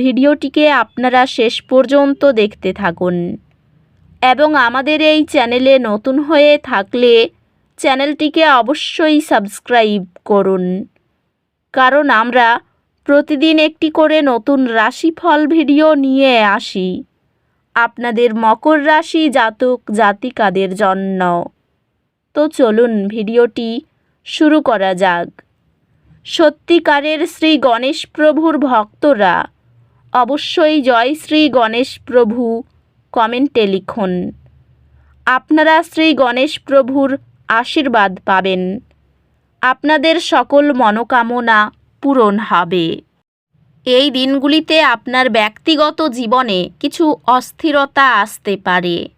ভিডিওটিকে আপনারা শেষ পর্যন্ত দেখতে থাকুন। এবং আমাদের এই চ্যানেলে নতুন হয়ে থাকলে চ্যানেলটিকে অবশ্যই সাবস্ক্রাইব করুন। কারণ আমরা প্রতিদিন একটি করে নতুন রাশিফল ভিডিও নিয়ে আসি। আপনাদের মকর রাশি জাতক জাতিকাদের জন্য। তো চলুন ভিডিওটি শুরু করা যাক। সত্যিকারের শ্রী গণেশ প্রভুর ভক্তরা অবশ্যই জয় শ্রী গণেশ প্রভু, কমেন্টে লিখুন। আপনারা শ্রী গণেশ প্রভুর আশীর্বাদ পাবেন। আপনাদের সকল মনোকামনা পূরণ হবে। এই দিনগুলিতে আপনার ব্যক্তিগত জীবনে কিছু অস্থিরতা আসতে পারে।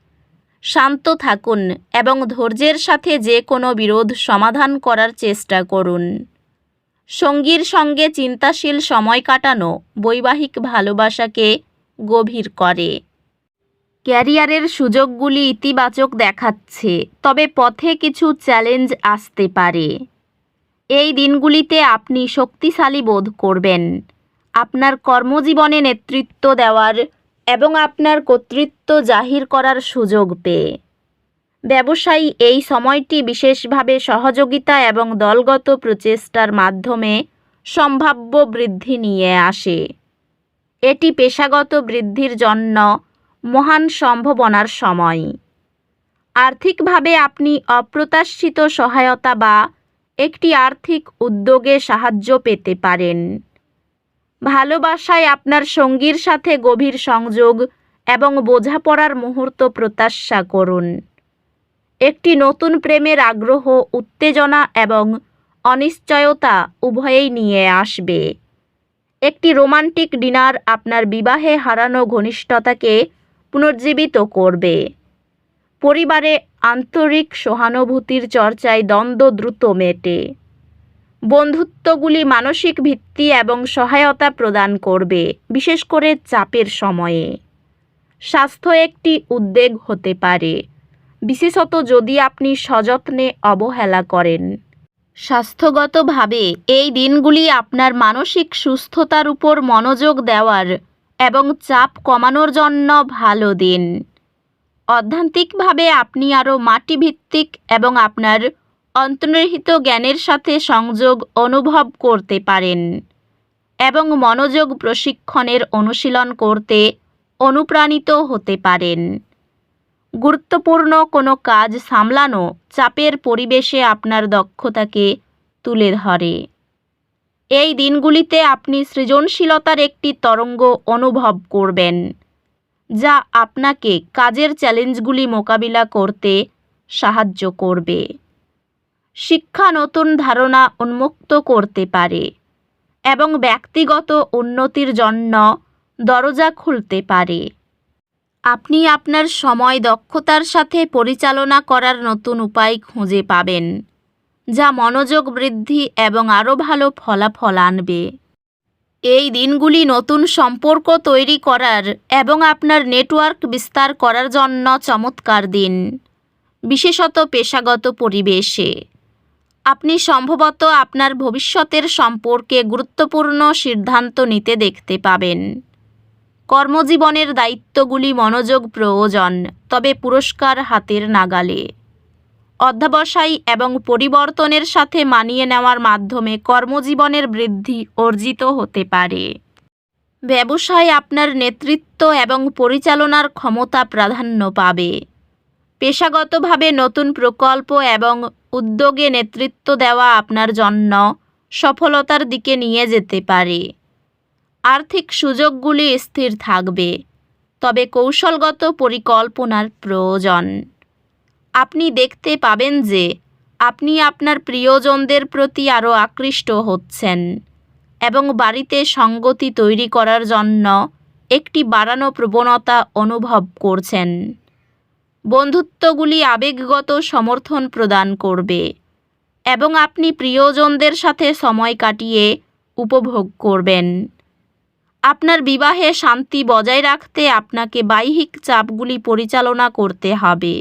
শান্ত থাকুন এবং ধৈর্যের সাথে যে কোনো বিরোধ সমাধান করার চেষ্টা করুন। সঙ্গীর সঙ্গে চিন্তাশীল সময় কাটানো বৈবাহিক ভালোবাসাকে গভীর করে। ক্যারিয়ারের সুযোগগুলি ইতিবাচক দেখাচ্ছে, তবে পথে কিছু চ্যালেঞ্জ আসতে পারে। এই দিনগুলিতে আপনি শক্তিশালী বোধ করবেন। আপনার কর্মজীবনে নেতৃত্ব দেওয়ার এবং আপনার কর্তৃত্ব জাহির করার সুযোগ পেয়ে। ব্যবসায়ী এই সময়টি বিশেষভাবে সহযোগিতা এবং দলগত প্রচেষ্টার মাধ্যমে সম্ভাব্য বৃদ্ধি নিয়ে আসে। এটি পেশাগত বৃদ্ধির জন্য মহান সম্ভাবনার সময়। আর্থিকভাবে আপনি অপ্রত্যাশিত সহায়তা বা একটি আর্থিক উদ্যোগে সাহায্য পেতে পারেন। ভালোবাসায় আপনার সঙ্গীর সাথে গভীর সংযোগ এবং বোঝাপড়ার মুহূর্ত প্রত্যাশা করুন। একটি নতুন প্রেমের আগ্রহ, উত্তেজনা এবং অনিশ্চয়তা উভয়েই নিয়ে আসবে। একটি রোমান্টিক ডিনার আপনার বিবাহে হারানো ঘনিষ্ঠতাকে পুনর্জীবিত করবে। পরিবারে আন্তরিক সহানুভূতির চর্চায় দ্বন্দ্ব দ্রুত মেটে। বন্ধুত্বগুলি মানসিক ভিত্তি এবং সহায়তা প্রদান করবে, বিশেষ করে চাপের সময়ে। স্বাস্থ্য একটি উদ্বেগ হতে পারে। বিশেষত যদি আপনি সযত্নে অবহেলা করেন। স্বাস্থ্যগতভাবে, এই দিনগুলি আপনার মানসিক সুস্থতার উপর মনোযোগ দেওয়ার এবং চাপ কমানোর জন্য ভালো দিন। অধ্যান্তিকভাবে আপনি আরও মাটিভিত্তিক এবং আপনার অন্তর্নিহিত জ্ঞানের সাথে সংযোগ অনুভব করতে পারেন এবং মনোযোগ প্রশিক্ষণের অনুশীলন করতে অনুপ্রাণিত হতে পারেন। গুরুত্বপূর্ণ কোনো কাজ সামলানো চাপের পরিবেশে আপনার দক্ষতাকে তুলে ধরে। এই দিনগুলিতে আপনি সৃজনশীলতার একটি তরঙ্গ অনুভব করবেন, যা আপনাকে কাজের চ্যালেঞ্জগুলি মোকাবিলা করতে সাহায্য করবে। শিক্ষা নতুন ধারণা উন্মুক্ত করতে পারে এবং ব্যক্তিগত উন্নতির জন্য দরজা খুলতে পারে। আপনি আপনার সময় দক্ষতার সাথে পরিচালনা করার নতুন উপায় খুঁজে পাবেন, যা মনোযোগ বৃদ্ধি এবং আরও ভালো ফলাফল আনবে। এই দিনগুলি নতুন সম্পর্ক তৈরি করার এবং আপনার নেটওয়ার্ক বিস্তার করার জন্য চমৎকার দিন। বিশেষত পেশাগত পরিবেশে। আপনি সম্ভবত আপনার ভবিষ্যতের সম্পর্কে গুরুত্বপূর্ণ সিদ্ধান্ত নিতে দেখতে পাবেন। কর্মজীবনের দায়িত্বগুলি মনোযোগ প্রয়োজন, তবে পুরস্কার হাতের নাগালে। অধ্যাবসায় এবং পরিবর্তনের সাথে মানিয়ে নেওয়ার মাধ্যমে কর্মজীবনের বৃদ্ধি অর্জিত হতে পারে। ব্যবসায় আপনার নেতৃত্ব এবং পরিচালনার ক্ষমতা প্রাধান্য পাবে। পেশাগতভাবে নতুন প্রকল্প এবং উদ্যোগে নেতৃত্ব দেওয়া আপনার জন্য সফলতার দিকে নিয়ে যেতে পারে। আর্থিক সুযোগগুলি স্থির থাকবে, তবে কৌশলগত পরিকল্পনার প্রয়োজন। আপনি দেখতে পাবেন যে আপনি আপনার প্রিয়জনদের প্রতি আরও আকৃষ্ট হচ্ছেন এবং বাড়িতে সঙ্গতি তৈরি করার জন্য একটি বাড়ানো প্রবণতা অনুভব করছেন। বন্ধুত্বগুলি আবেগগত সমর্থন প্রদান করবে এবং আপনি প্রিয়জনদের সাথে সময় কাটিয়ে উপভোগ করবেন। আপনার বিবাহে শান্তি বজায় রাখতে আপনাকে বাহ্যিক চাপগুলি পরিচালনা করতে হবে।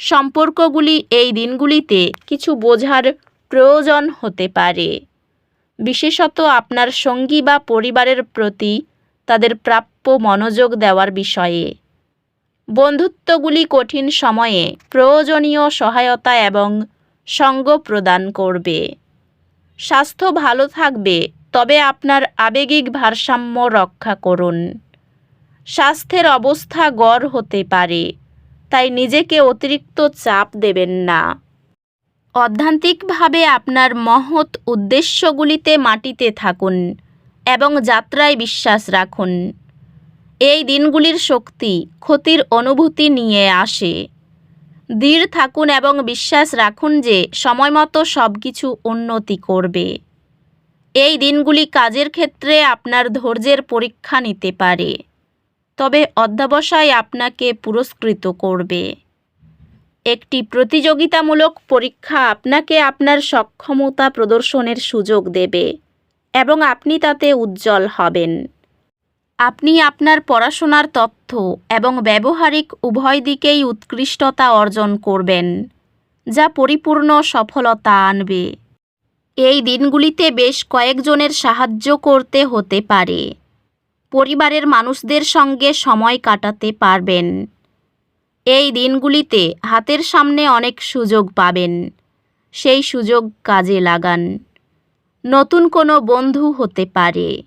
সম্পর্কগুলি এই দিনগুলিতে কিছু বোঝার প্রয়োজন হতে পারে। বিশেষত আপনার সঙ্গী বা পরিবারের প্রতি তাদের প্রাপ্য মনোযোগ দেওয়ার বিষয়ে। বন্ধুত্বগুলি কঠিন সময়ে প্রয়োজনীয় সহায়তা এবং সঙ্গ প্রদান করবে। স্বাস্থ্য ভালো থাকবে তবে আপনার আবেগিক ভারসাম্য রক্ষা করুন। স্বাস্থ্যের অবস্থা গড় হতে পারে, তাই নিজেকে অতিরিক্ত চাপ দেবেন না। অধ্যান্তিকভাবে আপনার মহৎ উদ্দেশ্যগুলিতে মাটিতে থাকুন এবং যাত্রায় বিশ্বাস রাখুন। এই দিনগুলির শক্তি ক্ষতির অনুভূতি নিয়ে আসে। দৃঢ় থাকুন এবং বিশ্বাস রাখুন যে সময়মতো সব কিছু উন্নতি করবে। এই দিনগুলি কাজের ক্ষেত্রে আপনার ধৈর্যের পরীক্ষা নিতে পারে। তবে অধ্যবসায় আপনাকে পুরস্কৃত করবে। একটি প্রতিযোগিতামূলক পরীক্ষা আপনাকে আপনার সক্ষমতা প্রদর্শনের সুযোগ দেবে এবং আপনি তাতে উজ্জ্বল হবেন। আপনি আপনার পড়াশোনার তথ্য এবং ব্যবহারিক উভয় দিকেই উৎকৃষ্টতা অর্জন করবেন, যা পরিপূর্ণ সফলতা আনবে। এই দিনগুলিতে বেশ কয়েকজনের সাহায্য করতে হতে পারে। পরিবারের মানুষদের সঙ্গে সময় কাটাতে পারবেন। এই দিনগুলিতে হাতের সামনে অনেক সুযোগ পাবেন। সেই সুযোগ কাজে লাগান। নতুন কোনো বন্ধু হতে পারে।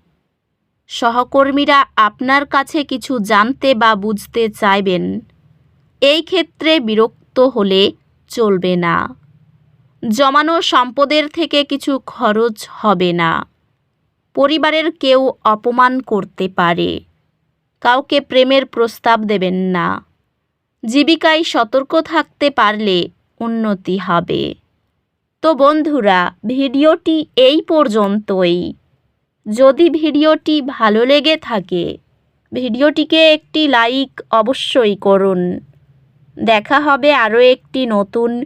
সহকর্মীরা আপনার কাছে কিছু জানতে বা বুঝতে চাইবেন। এই ক্ষেত্রে বিরক্ত হলে চলবে না। জমানো সম্পদের থেকে কিছু খরচ হবে না। পরিবারের কেউ অপমান করতে পারে। কাউকে প্রেমের প্রস্তাব দেবেন না। জীবিকায় সতর্ক থাকতে পারলে উন্নতি হবে। তো বন্ধুরা, ভিডিওটি এই পর্যন্তই। যদি ভিডিওটি ভালো লেগে থাকে, ভিডিওটিকে একটি লাইক অবশ্যই করুন। দেখা হবে আরও একটি নতুন